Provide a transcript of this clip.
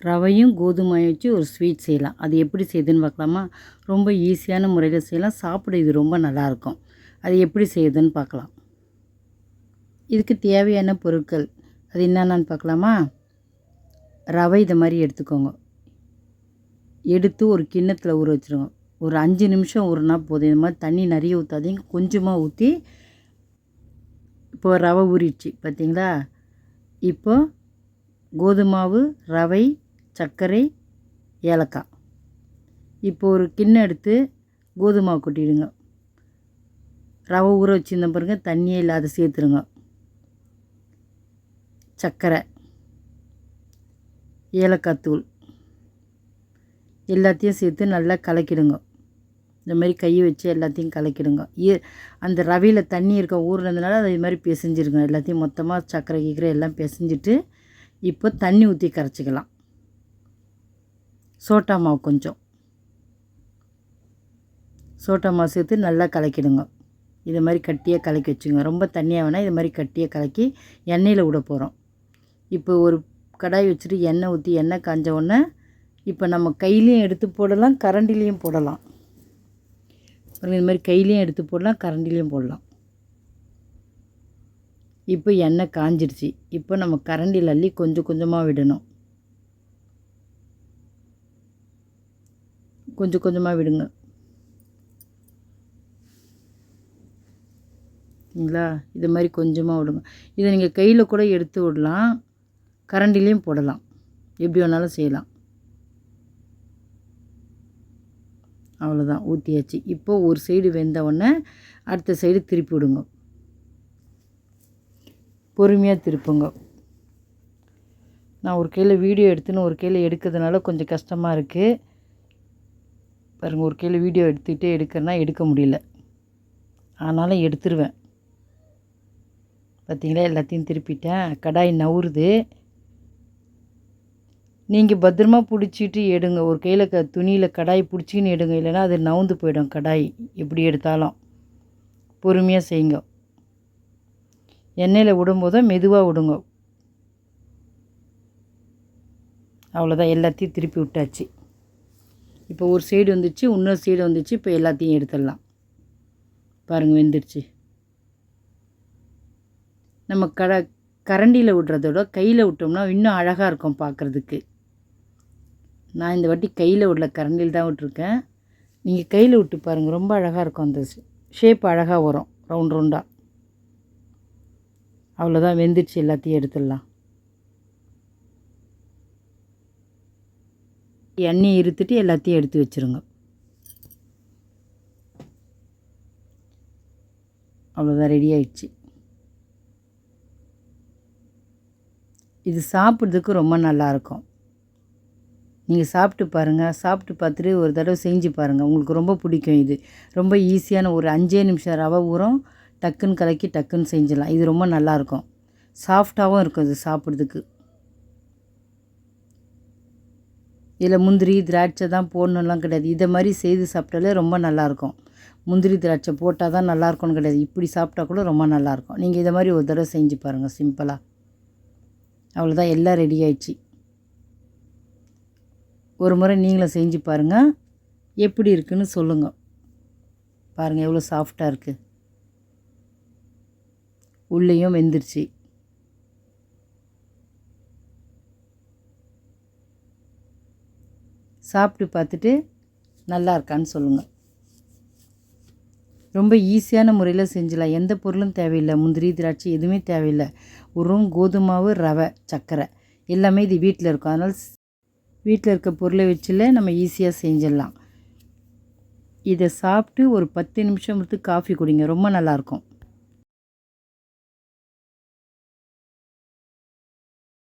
ரவையும் கோதுமையும் வச்சு ஒரு ஸ்வீட் செய்யலாம். அது எப்படி செய்யுதுன்னு பார்க்கலாமா? ரொம்ப ஈஸியான முறையில் செய்யலாம். சாப்பிட இது ரொம்ப நல்லாயிருக்கும். அது எப்படி செய்யுதுன்னு பார்க்கலாம். இதுக்கு தேவையான பொருட்கள் அது என்னென்னு பார்க்கலாமா? ரவை இதை மாதிரி எடுத்துக்கோங்க. எடுத்து ஒரு கிண்ணத்தில் ஊற வச்சுருங்க. ஒரு அஞ்சு நிமிஷம் ஊறினா போதும். இந்த மாதிரி தண்ணி நிறைய ஊற்றாதீங்க கொஞ்சமாக ஊற்றி இப்போ ரவை ஊறிடுச்சு பார்த்தீங்களா? இப்போ கோதுமாவு ரவை சர்க்கரை ஏலக்காய். இப்போ ஒரு கிண்ணம் எடுத்து கோதுமாவு கொட்டிடுங்க. ரவை ஊற வச்சுருந்த பாருங்க தண்ணியே இல்லாத சேர்த்துருங்க. சர்க்கரை ஏலக்காய் தூள் எல்லாத்தையும் சேர்த்து நல்லா கலக்கிடுங்க. இந்த மாதிரி கையை வச்சு எல்லாத்தையும் கலக்கிடுங்க. ஈ அந்த ரவையில் தண்ணி இருக்க ஊறுனதுனால அது மாதிரி பிசைஞ்சிருங்க. எல்லாத்தையும் மொத்தமாக சர்க்கரை கீக்கரை எல்லாம் பிசைஞ்சிட்டு இப்போ தண்ணி ஊற்றி கரைச்சிக்கலாம். சோட்டா மாவு கொஞ்சம். சோட்டா மாவு சேர்த்து நல்லா கலக்கிடுங்க. இது மாதிரி கட்டியாக கலக்கி வச்சுங்க. ரொம்ப தண்ணியாக வேணால் இது மாதிரி கட்டியாக கலக்கி எண்ணெயில் விட போகிறோம் இப்போ ஒரு கடாய் வச்சுட்டு எண்ணெய் ஊற்றி எண்ணெய் காஞ்ச உடனே இப்போ நம்ம கையிலையும் எடுத்து போடலாம் கரண்டிலையும் போடலாம். இது மாதிரி கையிலையும் எடுத்து போடலாம் கரண்டிலையும் போடலாம். இப்போ எண்ணெய் காஞ்சிடுச்சு இப்போ நம்ம கரண்டியில் அள்ளி கொஞ்சம் கொஞ்சமாக விடணும். கொஞ்சம் கொஞ்சமாக விடுங்க. சரிங்களா? இது மாதிரி கொஞ்சமாக விடுங்க. இதை நீங்கள் கையில் கூட எடுத்து விடலாம். கரண்டிலையும் போடலாம். எப்படி வேணாலும் செய்யலாம். அவ்வளோதான் ஊற்றியாச்சு இப்போ ஒரு சைடு வெந்த உடனே அடுத்த சைடு திருப்பி விடுங்க. பொறுமையாக திருப்புங்க. நான் ஒரு கையில் வீடியோ எடுத்துன்னு ஒரு கையில் எடுக்கிறதுனால கொஞ்சம் கஷ்டமாக இருக்குது பாருங்கள் ஒரு கையில் வீடியோ எடுத்துக்கிட்டே எடுக்கிறேன்னா எடுக்க முடியல. ஆனாலும் எடுத்துருவேன். பார்த்தீங்களா எல்லாத்தையும் திருப்பிட்டேன். கடாய் நவுறுது. நீங்கள் பத்திரமா பிடிச்சிட்டு எடுங்க. ஒரு கையில் க துணியில் கடாய் பிடிச்சின்னு எடுங்க. இல்லைன்னா அது நவுந்து போயிடும் கடாய் எப்படி எடுத்தாலும். பொறுமையாக செய்யுங்க. எண்ணெயில் விடும்போது மெதுவாக விடுங்க. அவ்வளோதான் எல்லாத்தையும் திருப்பி விட்டாச்சு. இப்போ ஒரு சைடு வந்துச்சு இன்னொரு சைடு வந்துச்சு இப்போ எல்லாத்தையும் எடுத்துடலாம். பாருங்கள் வெந்துருச்சு. நம்ம கட கரண்டியில் விட்றதோட கையில் விட்டோம்னா இன்னும் அழகாக இருக்கும் பார்க்குறதுக்கு. நான் இந்த வாட்டி கையில் விடல கரண்டியில் தான் விட்டுருக்கேன். நீங்கள் கையில் விட்டு பாருங்கள் ரொம்ப அழகாக இருக்கும் அந்த ஷேப் அழகாக வரும் ரவுண்ட் ரவுண்டாக அவ்வளோதான் வெந்துருச்சு எல்லாத்தையும் எடுத்துடலாம். எண்ணெய் இருத்துட்டு எல்லாத்தையும் எடுத்து வச்சுருங்க. அவ்வளோதான் ரெடி ஆயிடுச்சு. இது சாப்பிட்றதுக்கு ரொம்ப நல்லாயிருக்கும் நீங்கள் சாப்பிட்டு பாருங்கள் சாப்பிட்டு பார்த்துட்டு ஒரு தடவை செஞ்சு பாருங்கள் உங்களுக்கு ரொம்ப பிடிக்கும் இது. ரொம்ப ஈஸியான ஒரு அஞ்சே நிமிஷம் ரவை ஊறும். டக்குன்னு கலக்கி டக்குன்னு செஞ்சிடலாம். இது ரொம்ப நல்லாயிருக்கும் சாஃப்டாகவும் இருக்கும் இது சாப்பிட்றதுக்கு. இதில் முந்திரி திராட்சை தான் போடணும்லாம் கிடையாது. இதை மாதிரி செய்து சாப்பிட்டாலே ரொம்ப நல்லாயிருக்கும். முந்திரி திராட்சை போட்டால் தான் நல்லாயிருக்கும்னு கிடையாது. இப்படி சாப்பிட்டா கூட ரொம்ப நல்லாயிருக்கும். நீங்கள் இதை மாதிரி ஒரு தடவை செஞ்சு பாருங்கள் சிம்பிளாக அவ்வளோதான் எல்லாம் ரெடி ஆயிடுச்சு. ஒரு முறை நீங்களும் செஞ்சு பாருங்கள் எப்படி இருக்குன்னு சொல்லுங்கள். பாருங்கள் எவ்வளோ சாஃப்டாக இருக்குது. உள்ளேயும் வெந்துருச்சு. சாப்பிட்டு பார்த்துட்டு நல்லா இருக்கான்னு சொல்லுங்கள் ரொம்ப ஈஸியான முறையில் செஞ்சிடலாம். எந்த பொருளும் தேவையில்லை. முந்திரி திராட்சை எதுவுமே தேவையில்லை. உரம் கோதுமாவு ரவை சர்க்கரை எல்லாமே இது வீட்டில் இருக்கும். அதனால் வீட்டில் இருக்க பொருளை வச்சுல நம்ம ஈஸியாக செஞ்சிடலாம். இதை சாப்பிட்டு ஒரு பத்து நிமிஷம் வந்து காஃபி குடிங்க. ரொம்ப நல்லாயிருக்கும்